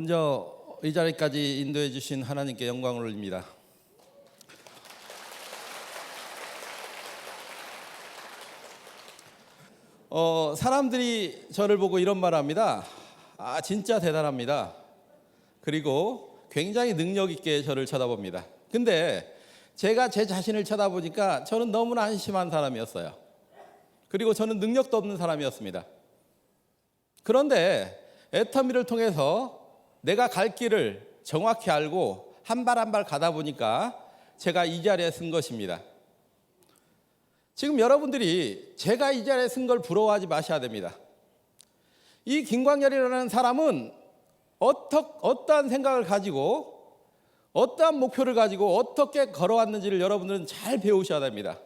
먼저 이 자리까지 인도해 주신 하나님께 영광을 올립니다. 어, 사람들이 저를 보고 이런 말을 합니다. 아, 진짜 대단합니다. 그리고 굉장히 능력 있게 저를 쳐다봅니다. 근데 제가 제 자신을 쳐다보니까 저는 너무나 한심한 사람이었어요. 그리고 저는 능력도 없는 사람이었습니다. 그런데 애터미를 통해서 내가 갈 길을 정확히 알고 한 발 한 발 가다 보니까 제가 이 자리에 쓴 것입니다. 지금 여러분들이 제가 이 자리에 쓴 걸 부러워하지 마셔야 됩니다. 이 김광열이라는 사람은 어떠, 어떠한 생각을 가지고 어떠한 목표를 가지고 어떻게 걸어왔는지를 여러분들은 잘 배우셔야 됩니다.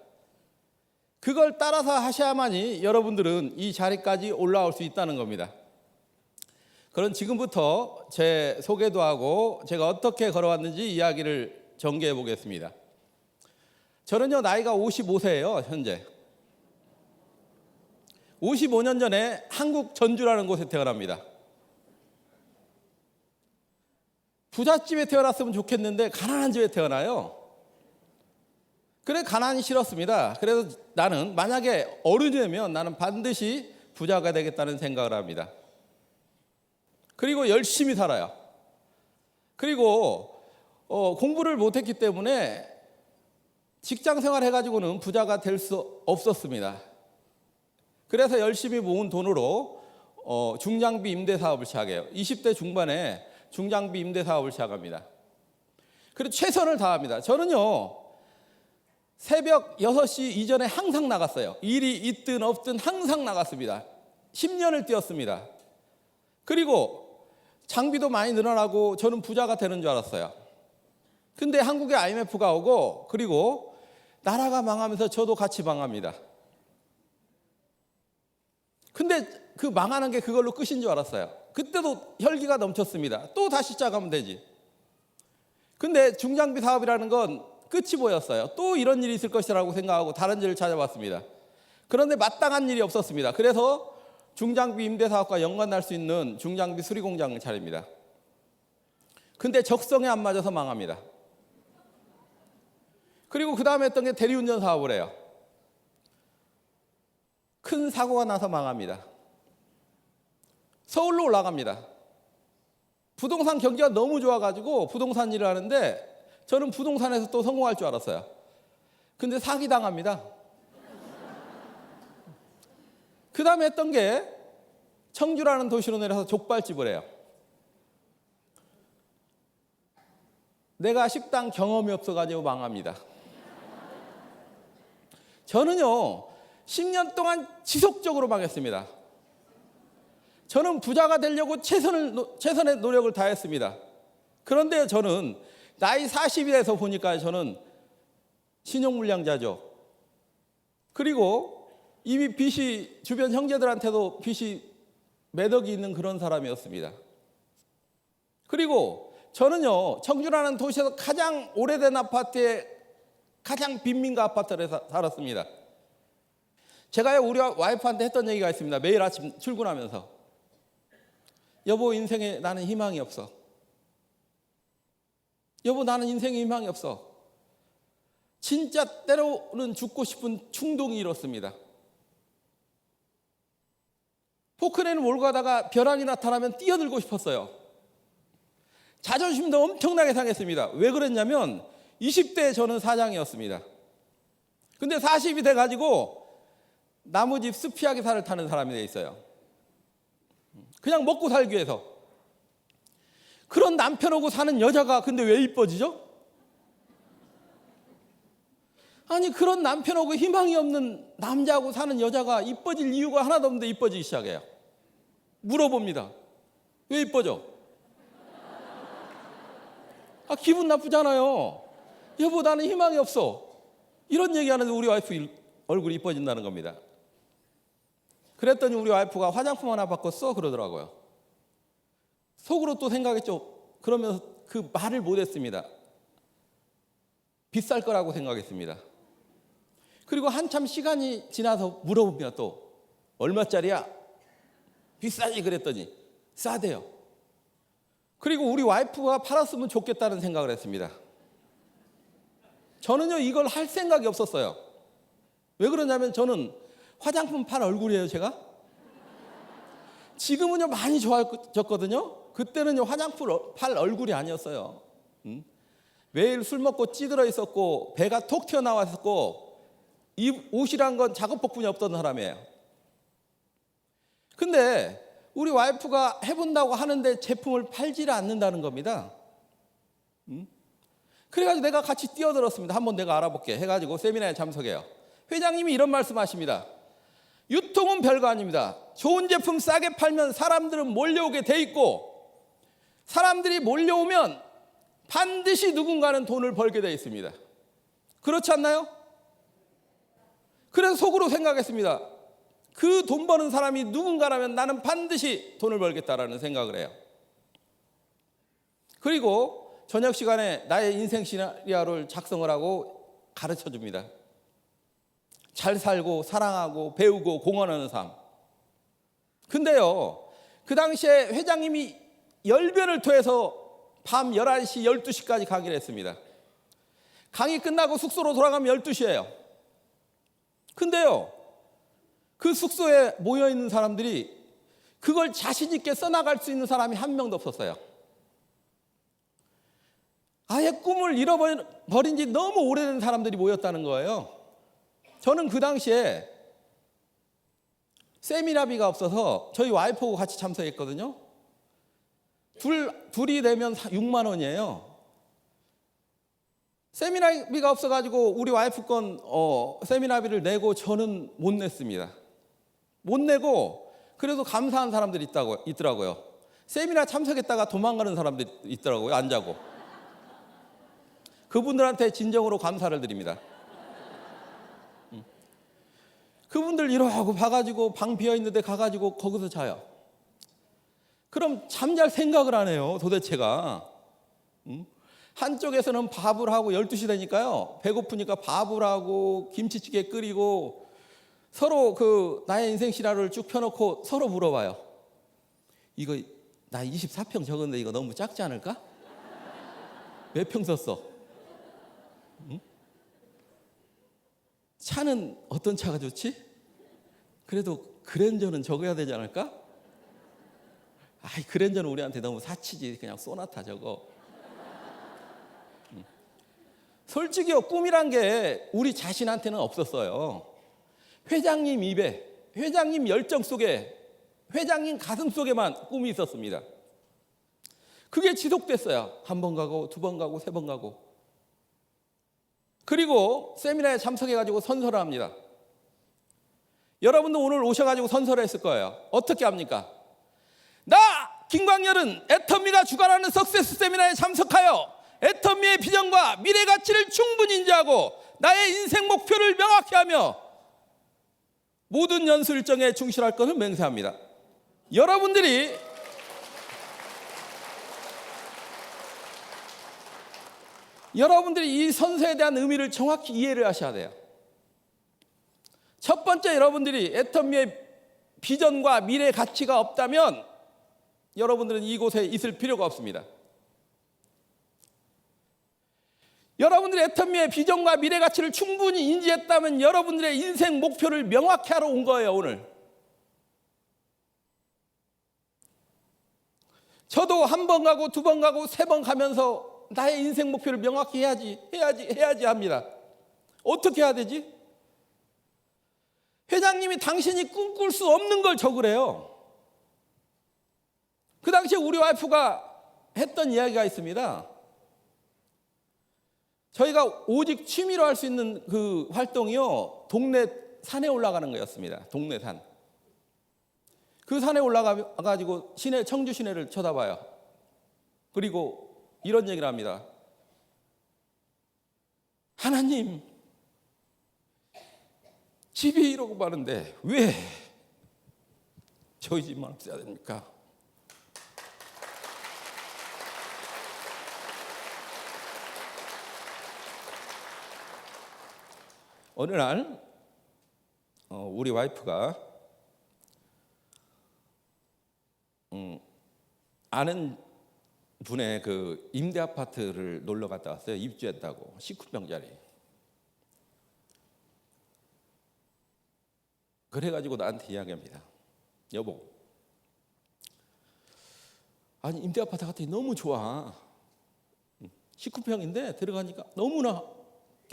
그걸 따라서 하셔야만이 여러분들은 이 자리까지 올라올 수 있다는 겁니다. 그럼 지금부터 제 소개도 하고 제가 어떻게 걸어왔는지 이야기를 전개해 보겠습니다. 저는요, 나이가 55세예요, 현재. 55년 전에 한국 전주라는 곳에 태어납니다. 부잣집에 태어났으면 좋겠는데 가난한 집에 태어나요. 그래 가난이 싫었습니다. 그래서 나는 만약에 어른이 되면 나는 반드시 부자가 되겠다는 생각을 합니다. 그리고 열심히 살아요. 그리고 어, 공부를 못했기 때문에 직장 생활 해가지고는 부자가 될 수 없었습니다. 그래서 열심히 모은 돈으로 어, 중장비 임대 사업을 시작해요. 20대 중반에 중장비 임대 사업을 시작합니다. 그리고 최선을 다합니다. 저는요, 새벽 6시 이전에 항상 나갔어요. 일이 있든 없든 항상 나갔습니다. 10년을 뛰었습니다. 그리고 장비도 많이 늘어나고 저는 부자가 되는 줄 알았어요. 근데 한국에 IMF가 오고 그리고 나라가 망하면서 저도 같이 망합니다. 근데 그 망하는 게 그걸로 끝인 줄 알았어요. 그때도 혈기가 넘쳤습니다. 또 다시 시작하면 되지. 근데 중장비 사업이라는 건 끝이 보였어요. 또 이런 일이 있을 것이라고 생각하고 다른 일을 찾아봤습니다. 그런데 마땅한 일이 없었습니다. 그래서 중장비 임대 사업과 연관날 수 있는 중장비 수리 공장을 차립니다. 근데 적성에 안 맞아서 망합니다. 그리고 그 다음에 했던 게 대리운전 사업을 해요. 큰 사고가 나서 망합니다. 서울로 올라갑니다. 부동산 경기가 너무 좋아가지고 부동산 일을 하는데 저는 부동산에서 또 성공할 줄 알았어요. 근데 사기 당합니다. 그 다음에 했던 게 청주라는 도시로 내려서 족발집을 해요. 내가 식당 경험이 없어가지고 망합니다. 저는요, 10년 동안 지속적으로 망했습니다. 저는 부자가 되려고 최선을, 최선의 노력을 다했습니다. 그런데 저는 나이 40이 돼서 보니까 저는 신용불량자죠. 그리고 이미 빚이 주변 형제들한테도 빚이 매덕이 있는 그런 사람이었습니다. 그리고 저는요, 청주라는 도시에서 가장 오래된 아파트에 가장 빈민가 아파트에 살았습니다. 제가 우리 와이프한테 했던 얘기가 있습니다. 매일 아침 출근하면서. 여보, 인생에 나는 희망이 없어. 여보, 나는 인생에 희망이 없어. 진짜 때로는 죽고 싶은 충동이 이렇습니다. 포크레인을 몰고 가다가 벼락이 나타나면 뛰어들고 싶었어요. 자존심도 엄청나게 상했습니다. 왜 그랬냐면 20대에 저는 사장이었습니다. 근데 40이 돼가지고 나무집 스피아 기사를 타는 사람이 돼 있어요. 그냥 먹고 살기 위해서. 그런 남편하고 사는 여자가 근데 왜 이뻐지죠? 아니 그런 남편하고 희망이 없는 남자하고 사는 여자가 이뻐질 이유가 하나도 없는데 이뻐지기 시작해요. 물어봅니다. 왜 이뻐져? 아 기분 나쁘잖아요. 여보 나는 희망이 없어. 이런 얘기하는데 우리 와이프 얼굴이 이뻐진다는 겁니다. 그랬더니 우리 와이프가 화장품 하나 바꿨어 그러더라고요. 속으로 또 생각했죠. 그러면서 그 말을 못했습니다. 비쌀 거라고 생각했습니다. 그리고 한참 시간이 지나서 물어봅니다. 또 얼마짜리야? 비싸지 그랬더니 싸대요. 그리고 우리 와이프가 팔았으면 좋겠다는 생각을 했습니다. 저는요 이걸 할 생각이 없었어요. 왜 그러냐면 저는 화장품 팔 얼굴이에요 제가. 지금은요 많이 좋아졌거든요. 그때는요 화장품 어- 팔 얼굴이 아니었어요. 음? 매일 술 먹고 찌들어 있었고 배가 톡 튀어나왔었고 이 옷이란 건 작업복분이 없던 사람이에요. 근데 우리 와이프가 해본다고 하는데 제품을 팔지를 않는다는 겁니다. 음? 그래가지고 내가 같이 뛰어들었습니다. 한번 내가 알아볼게 해가지고 세미나에 참석해요. 회장님이 이런 말씀 하십니다. 유통은 별거 아닙니다. 좋은 제품 싸게 팔면 사람들은 몰려오게 돼 있고 사람들이 몰려오면 반드시 누군가는 돈을 벌게 돼 있습니다. 그렇지 않나요? 그래서 속으로 생각했습니다. 그 돈 버는 사람이 누군가라면 나는 반드시 돈을 벌겠다라는 생각을 해요. 그리고 저녁 시간에 나의 인생 시나리오를 작성을 하고 가르쳐 줍니다. 잘 살고 사랑하고 배우고 공헌하는 삶. 근데요, 그 당시에 회장님이 열변을 토해서 밤 11시, 12시까지 강의를 했습니다. 강의 끝나고 숙소로 돌아가면 12시예요. 근데요, 그 숙소에 모여 있는 사람들이 그걸 자신 있게 써나갈 수 있는 사람이 한 명도 없었어요. 아예 꿈을 잃어버린 지 너무 오래된 사람들이 모였다는 거예요. 저는 그 당시에 세미나비가 없어서 저희 와이프하고 같이 참석했거든요. 둘, 둘이 되면 6만 원이에요. 세미나비가 없어가지고 우리 와이프 건 어, 세미나비를 내고 저는 못 냈습니다. 못 내고 그래도 감사한 사람들이 있다고, 있더라고요. 세미나 참석했다가 도망가는 사람들이 있더라고요. 안 자고. 그분들한테 진정으로 감사를 드립니다. 음. 그분들 이러고 봐가지고 방 비어 있는데 가가지고 거기서 자요. 그럼 잠잘 생각을 안 해요. 도대체가. 음? 한쪽에서는 밥을 하고 12시 되니까요. 배고프니까 밥을 하고 김치찌개 끓이고 서로 그 나의 인생 시나리오를 쭉 펴놓고 서로 물어봐요. 이거 나 24평 적었는데 이거 너무 작지 않을까? 몇 평 썼어? 응? 차는 어떤 차가 좋지? 그래도 그랜저는 적어야 되지 않을까? 아이 그랜저는 우리한테 너무 사치지 그냥 소나타 저거. 응. 솔직히요 꿈이란 게 우리 자신한테는 없었어요. 회장님 입에 회장님 열정 속에 회장님 가슴 속에만 꿈이 있었습니다. 그게 지속됐어요. 한 번 가고 두 번 가고 세 번 가고. 그리고 세미나에 참석해가지고 선서를 합니다. 여러분도 오늘 오셔가지고 선서를 했을 거예요. 어떻게 합니까? 나 김광열은 애터미가 주관하는 석세스 세미나에 참석하여 애터미의 비전과 미래 가치를 충분히 인지하고 나의 인생 목표를 명확히 하며 모든 연수 일정에 충실할 것을 맹세합니다. 여러분들이 여러분들이 이 선서에 대한 의미를 정확히 이해를 하셔야 돼요. 첫 번째 여러분들이 애터미의 비전과 미래 가치가 없다면 여러분들은 이곳에 있을 필요가 없습니다. 여러분들이 애터미의 비전과 미래 가치를 충분히 인지했다면 여러분들의 인생 목표를 명확히 하러 온 거예요, 오늘. 저도 한 번 가고 두 번 가고 세 번 가면서 나의 인생 목표를 명확히 해야지, 해야지, 해야지 합니다. 어떻게 해야 되지? 회장님이 당신이 꿈꿀 수 없는 걸 적으래요. 그 당시에 우리 와이프가 했던 이야기가 있습니다. 저희가 오직 취미로 할 수 있는 그 활동이요. 동네 산에 올라가는 거였습니다. 동네 산. 그 산에 올라가 가지고 시내 청주 시내를 쳐다봐요. 그리고 이런 얘기를 합니다. 하나님 집이 이러고 많은데 왜 저희 집만 없어야 됩니까? 어느 날 어, 우리 와이프가 음, 아는 분의 그 임대 아파트를 놀러 갔다 왔어요. 입주했다고 19평짜리. 그래가지고 나한테 이야기합니다. 여보, 아니 임대 아파트 같더니 너무 좋아. 19평인데 들어가니까 너무나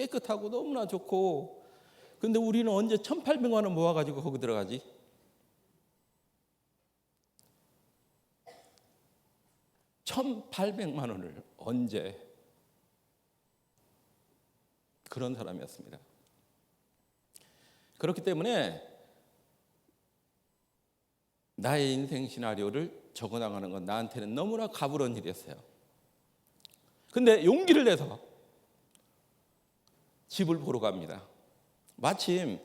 깨끗하고 너무나 좋고 근데 우리는 언제 1,800만 원 모아가지고 거기 들어가지? (1,800만) 원을 언제 그런 사람이었습니다. 그렇기 때문에 나의 인생 시나리오를 적어나가는 건 나한테는 너무나 가부른 일이었어요. 근데 용기를 내서 집을 보러 갑니다. 마침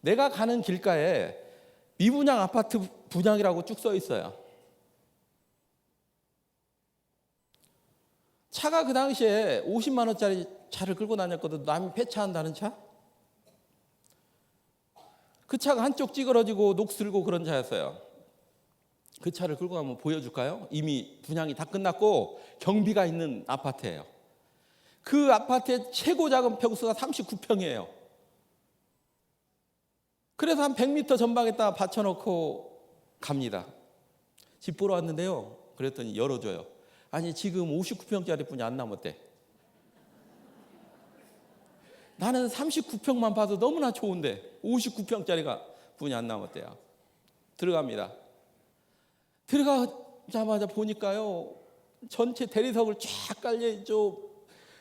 내가 가는 길가에 미분양 아파트 분양이라고 쭉 써 있어요. 차가 그 당시에 50만 원짜리 차를 끌고 다녔거든. 남이 폐차한다는 차? 그 차가 한쪽 찌그러지고 녹슬고 그런 차였어요. 그 차를 끌고 가면 보여줄까요? 이미 분양이 다 끝났고 경비가 있는 아파트예요. 그 아파트의 최고 작은 평수가 39평이에요. 그래서 한 100m 전방에다 받쳐놓고 갑니다. 집 보러 왔는데요. 그랬더니 열어줘요. 아니 지금 59평짜리 분이 안 남았대. 나는 39평만 봐도 너무나 좋은데 59평짜리가 분이 안 남았대요. 들어갑니다. 들어가자마자 보니까요 전체 대리석을 쫙 깔려 있죠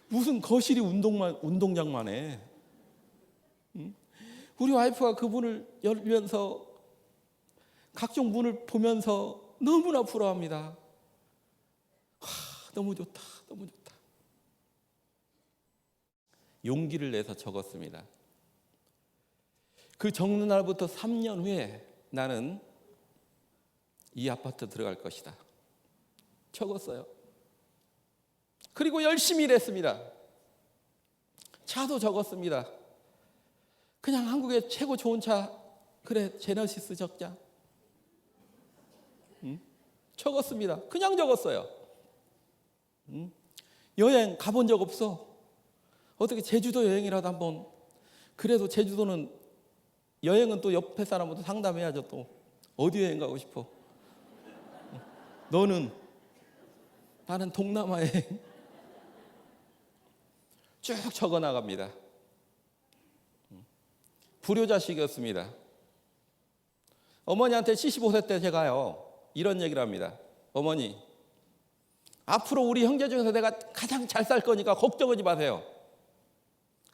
무슨 거실이 운동만 운동장만 해 응? 우리 와이프가 그 문을 열면서 각종 문을 보면서 너무나 부러워합니다 와, 너무 좋다 너무 좋다 용기를 내서 적었습니다 그 적는 날부터 3년 후에 나는 이 아파트 들어갈 것이다. 적었어요. 그리고 열심히 일했습니다. 차도 적었습니다. 그냥 한국의 최고 좋은 차, 그래, 제너시스 적자. 응? 적었습니다. 그냥 적었어요. 응? 여행 가본 적 없어. 어떻게 제주도 여행이라도 한번. 그래도 제주도는 여행은 또 옆에 사람부터 상담해야죠 또. 어디 여행 가고 싶어? 너는 나는 동남아에 쭉 적어 나갑니다. 불효자식이었습니다. 어머니한테 75세 때 제가요 이런 얘기를 합니다. 어머니 앞으로 우리 형제 중에서 내가 가장 잘 살 거니까 걱정하지 마세요.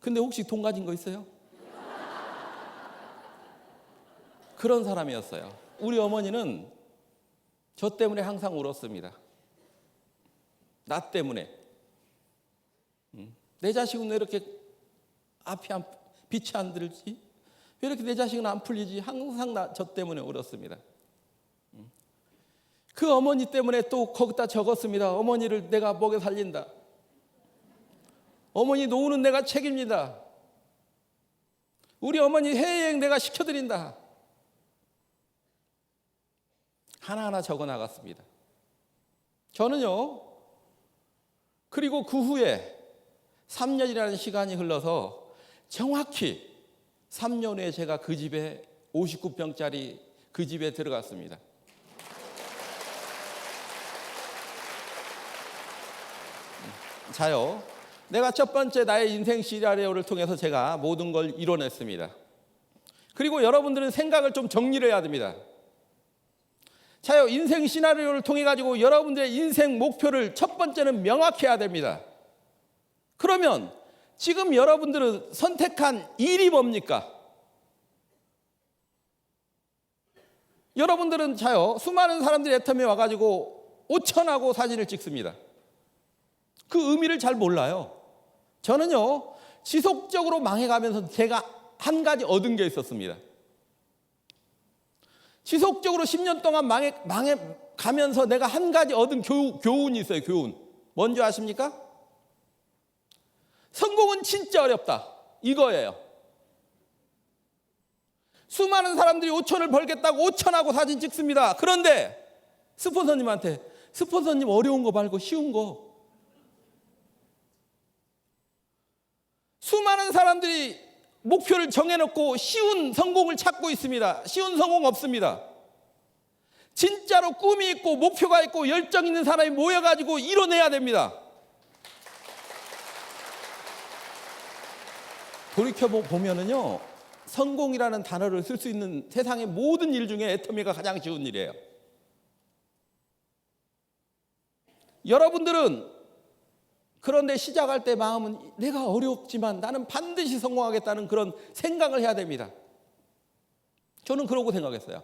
근데 혹시 돈 가진 거 있어요? 그런 사람이었어요. 우리 어머니는 저 때문에 항상 울었습니다. 나 때문에. 음. 내 자식은 왜 이렇게 앞이 안, 빛이 안 들지? 왜 이렇게 내 자식은 안 풀리지? 항상 나, 저 때문에 울었습니다. 음. 그 어머니 때문에 또 거기다 적었습니다. 어머니를 내가 먹여 살린다. 어머니 노후는 내가 책임진다. 우리 어머니 해외여행 내가 시켜드린다. 하나하나 적어 나갔습니다. 저는요, 그리고 그 후에 3년이라는 시간이 흘러서 정확히 3년 후에 제가 그 집에 59평짜리 그 집에 들어갔습니다. 자요. 내가 첫 번째 나의 인생 시나리오를 통해서 제가 모든 걸 이뤄냈습니다. 그리고 여러분들은 생각을 좀 정리를 해야 됩니다. 자요, 인생 시나리오를 통해 가지고 여러분들의 인생 목표를 첫 번째는 명확해야 됩니다. 그러면 지금 여러분들은 선택한 일이 뭡니까? 여러분들은 자요, 수많은 사람들이 애텀에 와가지고 오천하고 사진을 찍습니다. 그 의미를 잘 몰라요. 저는요, 지속적으로 망해가면서 제가 한 가지 얻은 게 있었습니다. 지속적으로 10년 동안 망해, 망해 가면서 내가 한 가지 얻은 교, 교훈이 있어요, 교훈. 뭔지 아십니까? 성공은 진짜 어렵다. 이거예요. 수많은 사람들이 5천을 벌겠다고 5천하고 사진 찍습니다. 그런데 스폰서님한테 스폰서님 어려운 거 말고 쉬운 거. 수많은 사람들이 목표를 정해놓고 쉬운 성공을 찾고 있습니다. 쉬운 성공 없습니다. 진짜로 꿈이 있고 목표가 있고 열정 있는 사람이 모여가지고 이뤄내야 됩니다. 돌이켜 보면은요, 성공이라는 단어를 쓸 수 있는 세상의 모든 일 중에 애터미가 가장 쉬운 일이에요. 여러분들은 그런데 시작할 때 마음은 내가 어렵지만 나는 반드시 성공하겠다는 그런 생각을 해야 됩니다. 저는 그러고 생각했어요.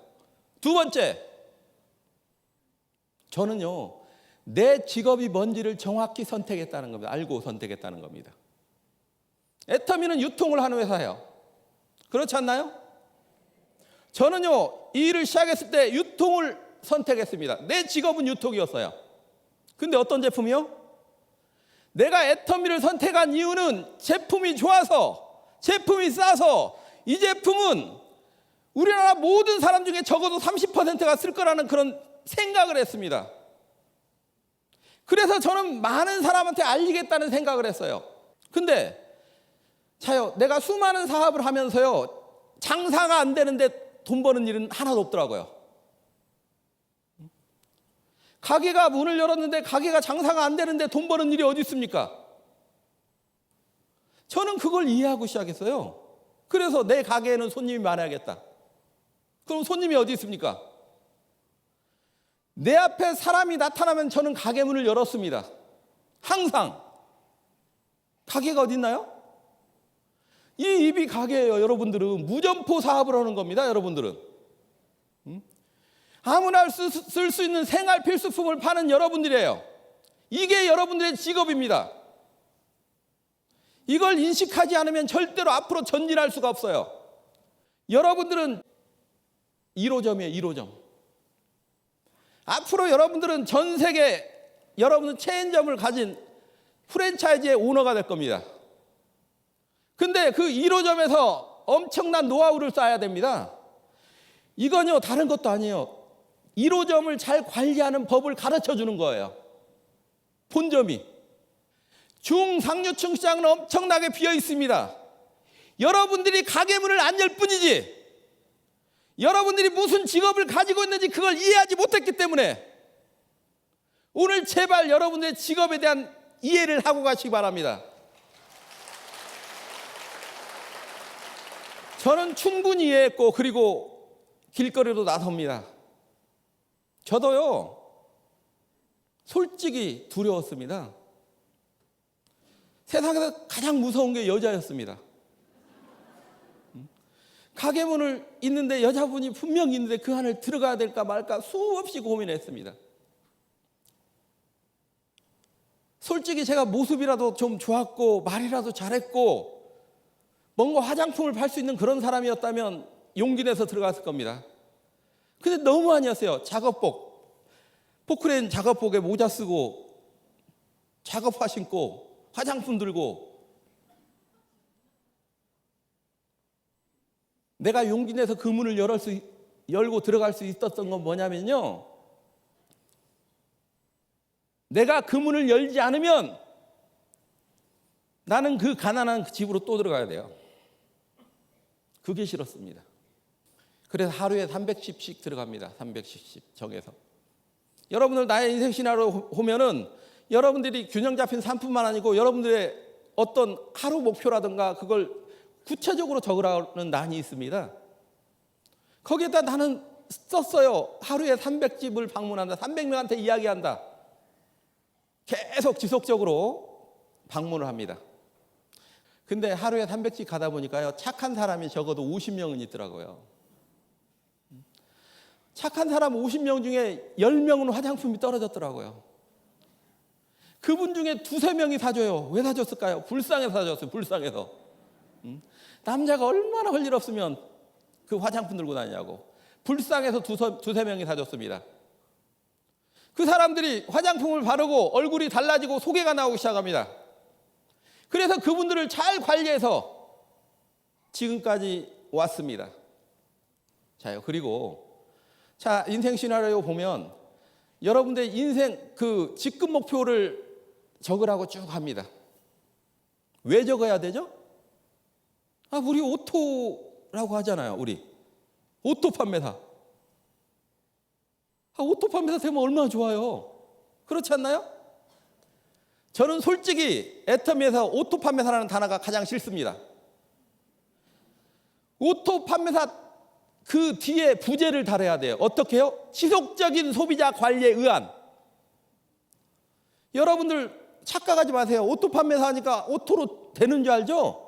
두 번째, 저는요, 내 직업이 뭔지를 정확히 선택했다는 겁니다. 알고 선택했다는 겁니다. 애터미는 유통을 하는 회사예요. 그렇지 않나요? 저는요, 이 일을 시작했을 때 유통을 선택했습니다. 내 직업은 유통이었어요. 근데 어떤 제품이요? 내가 애터미를 선택한 이유는 제품이 좋아서, 제품이 싸서, 이 제품은 우리나라 모든 사람 중에 적어도 30%가 쓸 거라는 그런 생각을 했습니다. 그래서 저는 많은 사람한테 알리겠다는 생각을 했어요. 근데 자요, 내가 수많은 사업을 하면서요, 장사가 안 되는데 돈 버는 일은 하나도 없더라고요. 가게가 문을 열었는데 가게가 장사가 안 되는데 돈 버는 일이 어디 있습니까? 저는 그걸 이해하고 시작했어요. 그래서 내 가게에는 손님이 많아야겠다. 그럼 손님이 어디 있습니까? 내 앞에 사람이 나타나면 저는 가게 문을 열었습니다. 항상. 가게가 어디 있나요? 이 입이 가게예요, 여러분들은. 무점포 사업을 하는 겁니다, 여러분들은. 아무나 쓸 수 있는 생활 필수품을 파는 여러분들이에요. 이게 여러분들의 직업입니다. 이걸 인식하지 않으면 절대로 앞으로 전진할 수가 없어요. 여러분들은 1호점이에요, 1호점. 앞으로 여러분들은 전 세계 여러분은 체인점을 가진 프랜차이즈의 오너가 될 겁니다. 근데 그 1호점에서 엄청난 노하우를 쌓아야 됩니다. 이건요, 다른 것도 아니에요. 1호점을 잘 관리하는 법을 가르쳐 주는 거예요. 본점이. 중상류층 시장은 엄청나게 비어 있습니다. 여러분들이 가게 문을 안 열 뿐이지. 여러분들이 무슨 직업을 가지고 있는지 그걸 이해하지 못했기 때문에 오늘 제발 여러분들의 직업에 대한 이해를 하고 가시기 바랍니다. 저는 충분히 이해했고 그리고 길거리로 나섭니다. 저도요, 솔직히 두려웠습니다. 세상에서 가장 무서운 게 여자였습니다. 가게 문을 있는데 여자분이 분명히 있는데 그 안에 들어가야 될까 말까 수없이 고민했습니다. 솔직히 제가 모습이라도 좀 좋았고 말이라도 잘했고 뭔가 화장품을 팔 수 있는 그런 사람이었다면 용기 내서 들어갔을 겁니다. 근데 너무 아니었어요. 작업복. 포크레인 작업복에 모자 쓰고 작업화 신고 화장품 들고 내가 용기 내서 그 문을 열을 수, 열고 들어갈 수 있었던 건 뭐냐면요. 내가 그 문을 열지 않으면 나는 그 가난한 집으로 또 들어가야 돼요. 그게 싫었습니다. 그래서 하루에 310씩 들어갑니다. 310씩 정해서. 여러분들 나의 인생 시나리오 보면은 여러분들이 균형 잡힌 상품만 아니고 여러분들의 어떤 하루 목표라든가 그걸 구체적으로 적으라는 난이 있습니다. 거기에다 나는 썼어요. 하루에 300집을 방문한다. 300명한테 이야기한다. 계속 지속적으로 방문을 합니다. 근데 하루에 300집 가다 보니까요. 착한 사람이 적어도 50명은 있더라고요. 착한 사람 50명 중에 10명은 화장품이 떨어졌더라고요. 그분 중에 두세 명이 사줘요. 왜 사줬을까요? 불쌍해서 사줬어요. 불쌍해서. 남자가 얼마나 할 일 없으면 그 화장품 들고 다니냐고. 불쌍해서 두세, 두세 명이 사줬습니다. 그 사람들이 화장품을 바르고 얼굴이 달라지고 소개가 나오기 시작합니다. 그래서 그분들을 잘 관리해서 지금까지 왔습니다. 자요. 그리고 자, 인생 시나리오 보면 여러분들 인생 그 직급 목표를 적으라고 쭉 합니다. 왜 적어야 되죠? 아, 우리 오토라고 하잖아요, 우리. 오토 판매사. 아, 오토 판매사 되면 얼마나 좋아요. 그렇지 않나요? 저는 솔직히 애터미에서 오토 판매사라는 단어가 가장 싫습니다. 오토 판매사 그 뒤에 부제를 달아야 돼요. 어떻게 해요? 지속적인 소비자 관리에 의한. 여러분들 착각하지 마세요. 오토 판매사 하니까 오토로 되는 줄 알죠?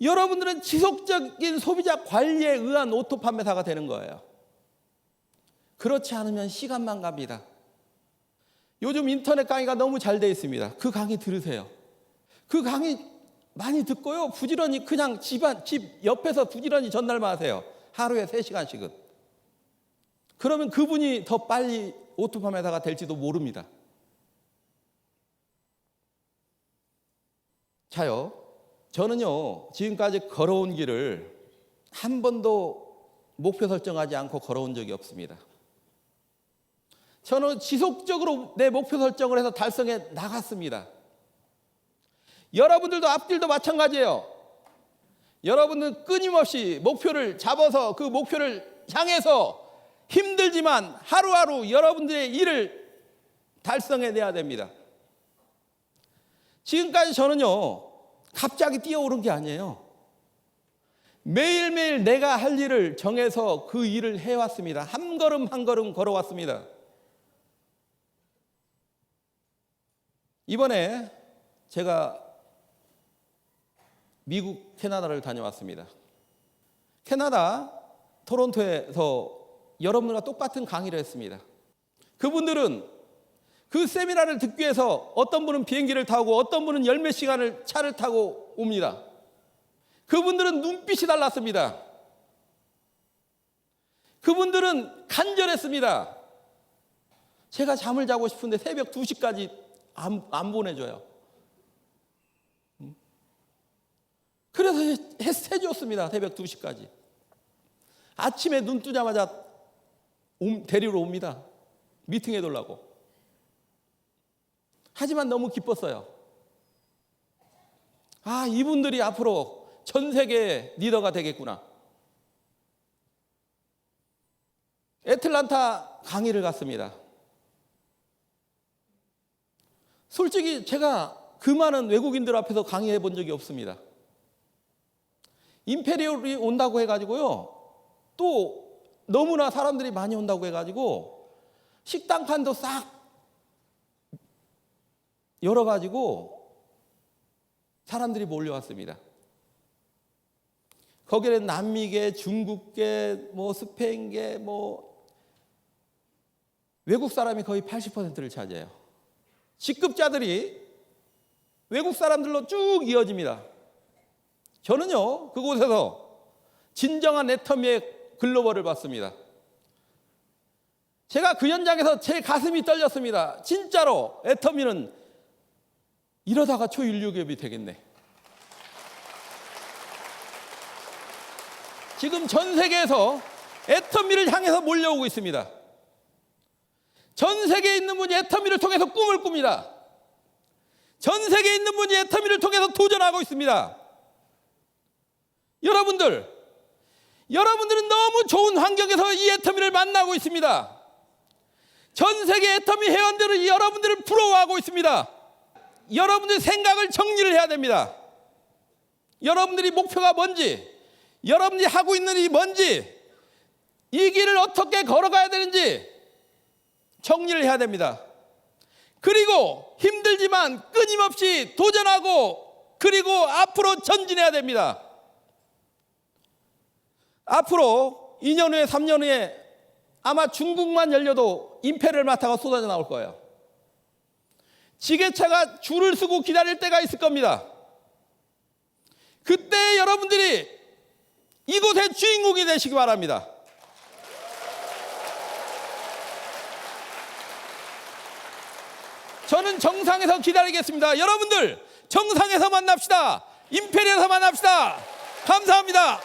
여러분들은 지속적인 소비자 관리에 의한 오토 판매사가 되는 거예요. 그렇지 않으면 시간만 갑니다. 요즘 인터넷 강의가 너무 잘 돼 있습니다. 그 강의 들으세요. 그 강의 많이 듣고요. 부지런히 그냥 집안, 집 옆에서 부지런히 전달만 하세요. 하루에 3시간씩은. 그러면 그분이 더 빨리 오토파메다가 될지도 모릅니다. 자요. 저는요, 지금까지 걸어온 길을 한 번도 목표 설정하지 않고 걸어온 적이 없습니다. 저는 지속적으로 내 목표 설정을 해서 달성해 나갔습니다. 여러분들도 앞길도 마찬가지예요. 여러분은 끊임없이 목표를 잡아서 그 목표를 향해서 힘들지만 하루하루 여러분들의 일을 달성해내야 됩니다. 지금까지 저는요, 갑자기 뛰어오른 게 아니에요. 매일매일 내가 할 일을 정해서 그 일을 해왔습니다. 한 걸음 한 걸음 걸어왔습니다. 이번에 제가 미국 캐나다를 다녀왔습니다. 캐나다 토론토에서 여러분들과 똑같은 강의를 했습니다. 그분들은 그 세미나를 듣기 위해서 어떤 분은 비행기를 타고 어떤 분은 열몇 시간을 차를 타고 옵니다. 그분들은 눈빛이 달랐습니다. 그분들은 간절했습니다. 제가 잠을 자고 싶은데 새벽 2시까지 안, 안 보내줘요. 그래서 해줬습니다. 새벽 2시까지. 아침에 눈 뜨자마자 데리러 옵니다. 미팅해 달라고. 하지만 너무 기뻤어요. 아, 이분들이 앞으로 전 세계 리더가 되겠구나. 애틀란타 강의를 갔습니다. 솔직히 제가 그 많은 외국인들 앞에서 강의해 본 적이 없습니다. 임페리얼이 온다고 해가지고요. 또 너무나 사람들이 많이 온다고 해가지고 식당 칸도 싹 열어가지고 사람들이 몰려왔습니다. 거기는 남미계, 중국계, 뭐 스페인계, 뭐 외국 사람이 거의 80%를 차지해요. 직급자들이 외국 사람들로 쭉 이어집니다. 저는요, 그곳에서 진정한 애터미의 글로벌을 봤습니다. 제가 그 현장에서 제 가슴이 떨렸습니다. 진짜로 애터미는 이러다가 초인류 기업이 되겠네. 지금 전 세계에서 애터미를 향해서 몰려오고 있습니다. 전 세계에 있는 분이 애터미를 통해서 꿈을 꿉니다. 전 세계에 있는 분이 애터미를 통해서 도전하고 있습니다. 여러분들, 여러분들은 너무 좋은 환경에서 이 애터미를 만나고 있습니다. 전 세계 애터미 회원들은 여러분들을 부러워하고 있습니다. 여러분들 생각을 정리를 해야 됩니다. 여러분들이 목표가 뭔지, 여러분들이 하고 있는 일이 뭔지, 이 길을 어떻게 걸어가야 되는지 정리를 해야 됩니다. 그리고 힘들지만 끊임없이 도전하고 그리고 앞으로 전진해야 됩니다. 앞으로 2년 후에 3년 후에 아마 중국만 열려도 임페리얼마타가 쏟아져 나올 거예요. 지게차가 줄을 서고 기다릴 때가 있을 겁니다. 그때 여러분들이 이곳의 주인공이 되시기 바랍니다. 저는 정상에서 기다리겠습니다. 여러분들 정상에서 만납시다. 임페리에서 만납시다. 감사합니다.